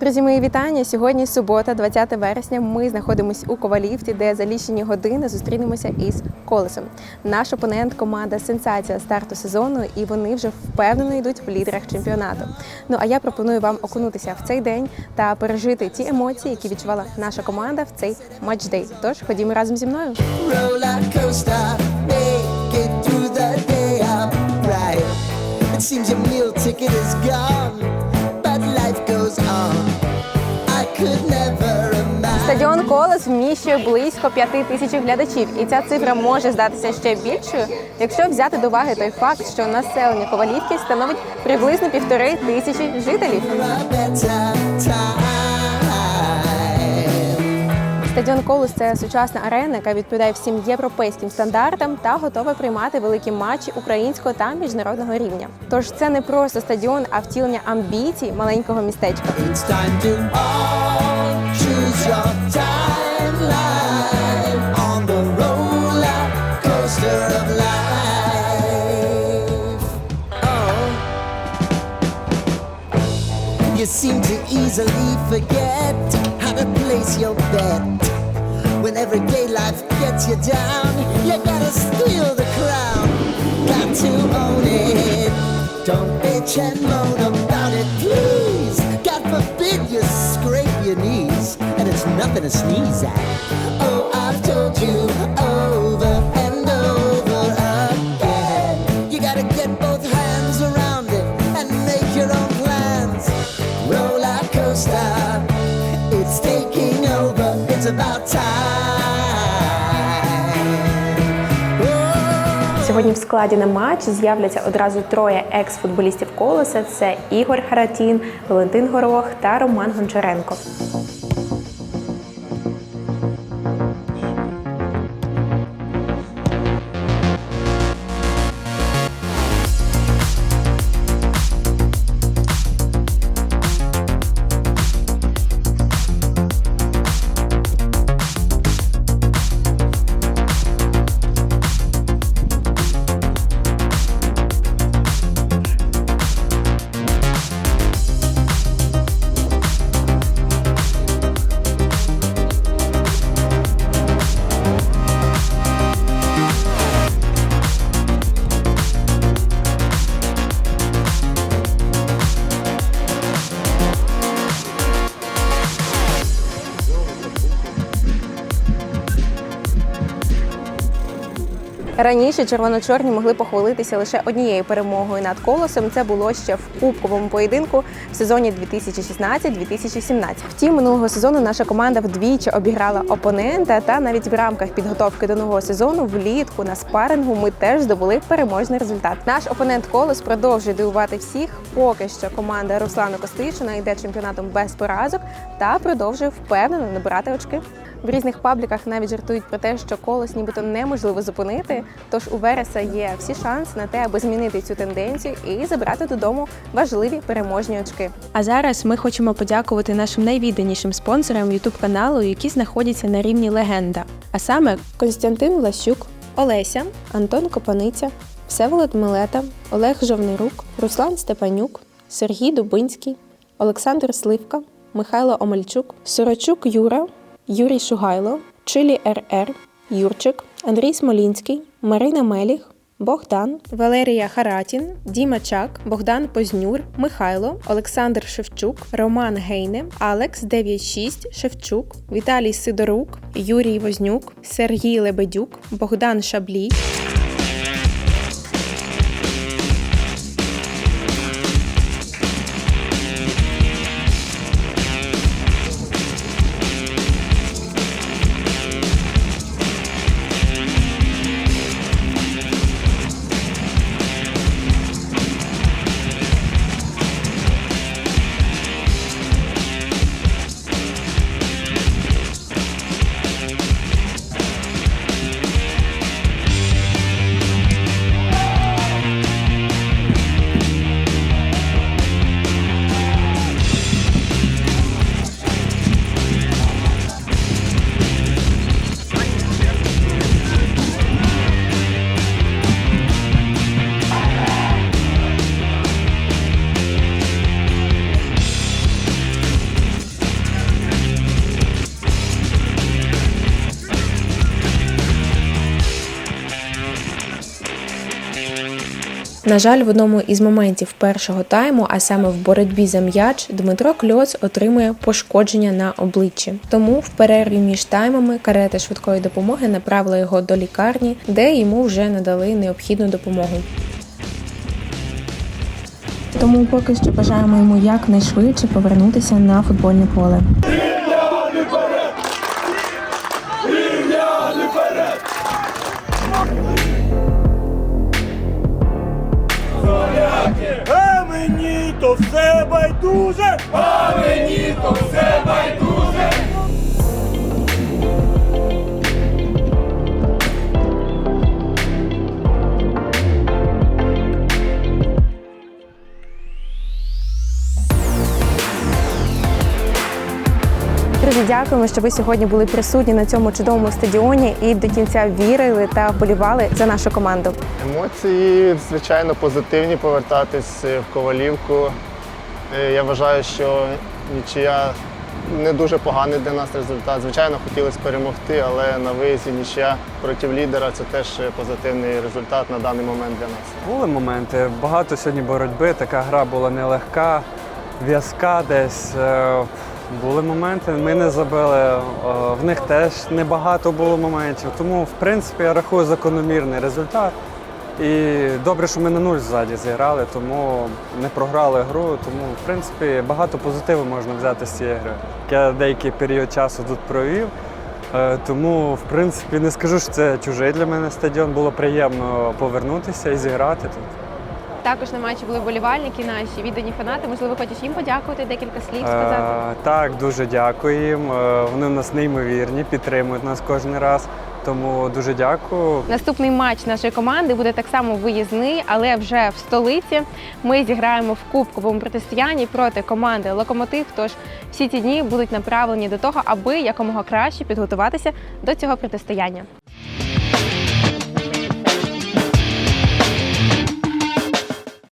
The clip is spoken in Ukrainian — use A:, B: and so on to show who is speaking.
A: Друзі, мої вітання. Сьогодні субота, 20 вересня. Ми знаходимося у Ковалівці, де за лічені години зустрінемося із колесом. Наш опонент команда сенсація старту сезону, і вони вже впевнено йдуть в лідерах чемпіонату. Ну а я пропоную вам окунутися в цей день та пережити ті емоції, які відчувала наша команда в цей матчдей. Тож ходімо разом зі мною.
B: It seems your meal ticket is gone,
A: Стадіон Колес вміщує близько п'яти тисяч глядачів, і ця цифра може здатися ще більшою, якщо взяти до уваги той факт, що населення Ковалівки становить приблизно півтори тисячі жителів. Стадіон Колос це сучасна арена, яка відповідає всім європейським стандартам та готова приймати великі матчі українського та міжнародного рівня. Тож це не просто стадіон, а втілення амбіцій маленького містечка.
B: Oh, you seem to easily forget to place your bet. When everyday life gets you down, you gotta steal the crown. Got to own it. Don't bitch and moan about it, please. God forbid you scrape your knees, and it's nothing to sneeze at. Oh, I've told you over
A: Сьогодні в складі на матч з'являться одразу троє екс-футболістів колеса: це Ігор Харатін, Валентин Горох та Роман Гончаренко. Раніше червоно-чорні могли похвалитися лише однією перемогою над колосом. Це було ще в кубковому поєдинку в сезоні 2016-2017. Втім, минулого сезону наша команда вдвічі обіграла опонента. Та навіть в рамках підготовки до нового сезону влітку на спарингу ми теж здобули переможний результат. Наш опонент колос продовжує дивувати всіх. Поки що команда Руслана Костишина йде чемпіонатом без поразок та продовжує впевнено набирати очки. В різних пабліках навіть жартують про те, що колос нібито неможливо зупинити. Тож у Вереса є всі шанси на те, аби змінити цю тенденцію і забрати додому важливі переможні очки. А зараз ми хочемо подякувати нашим найвідданішим спонсорам youtube каналу, які знаходяться на рівні легенда. А саме Константин Влащук, Олеся, Антон Копаниця, Всеволод Милета, Олег Жовнирук, Руслан Степанюк, Сергій Дубинський, Олександр Сливка, Михайло Омельчук, Сорочук Юра, Юрій Шугайло, Чилі РР, Юрчик, Андрій Смолінський, Марина Меліх, Богдан, Валерія Харатін, Діма Чак, Богдан Познюр, Михайло, Олександр Шевчук, Роман Гейне, Алекс 96 Шевчук, Віталій Сидорук, Юрій Вознюк, Сергій Лебедюк, Богдан Шаблій. На жаль, в одному із моментів першого тайму, а саме в боротьбі за м'яч, Дмитро Кльоц отримує пошкодження на обличчі. Тому в перерві між таймами карета швидкої допомоги направила його до лікарні, де йому вже надали необхідну допомогу. Тому поки що бажаємо йому якнайшвидше повернутися на футбольне поле.
C: Мені то все байдуже! А мені то
A: Друзі, дякуємо, що ви сьогодні були присутні на цьому чудовому стадіоні і до кінця вірили та вболівали за нашу команду.
D: Емоції, звичайно, позитивні повертатись в Ковалівку. Е, Я вважаю, що нічия не дуже поганий для нас результат. Звичайно, хотілося перемогти, але на виїзді нічия проти лідера це теж позитивний результат на даний момент для нас.
E: Були моменти. Багато сьогодні боротьби. Така гра була нелегка, в'язка десь. Були моменти, ми не забили. е, В них теж небагато було моментів. Тому, в принципі, я рахую закономірний результат. І добре, що ми на нуль ззаді зіграли, тому не програли гру. Тому, в принципі, багато позитиву можна взяти з цієї гри. Я деякий період часу тут провів. Е, Тому, в принципі, не скажу, що це чужий для мене стадіон. Було приємно повернутися і зіграти тут.
A: Також на матчі були вболівальники, наші віддані фанати. Можливо, хочеш їм подякувати, декілька слів сказати.
E: Е, Так, дуже дякую їм. Е, Вони в нас неймовірні, підтримують нас кожен раз. Тому дуже дякую.
A: Наступний матч нашої команди буде так само виїзний, але вже в столиці. Ми зіграємо в кубковому протистоянні проти команди Локомотив. Тож всі ці дні будуть направлені до того, аби якомога краще підготуватися до цього протистояння.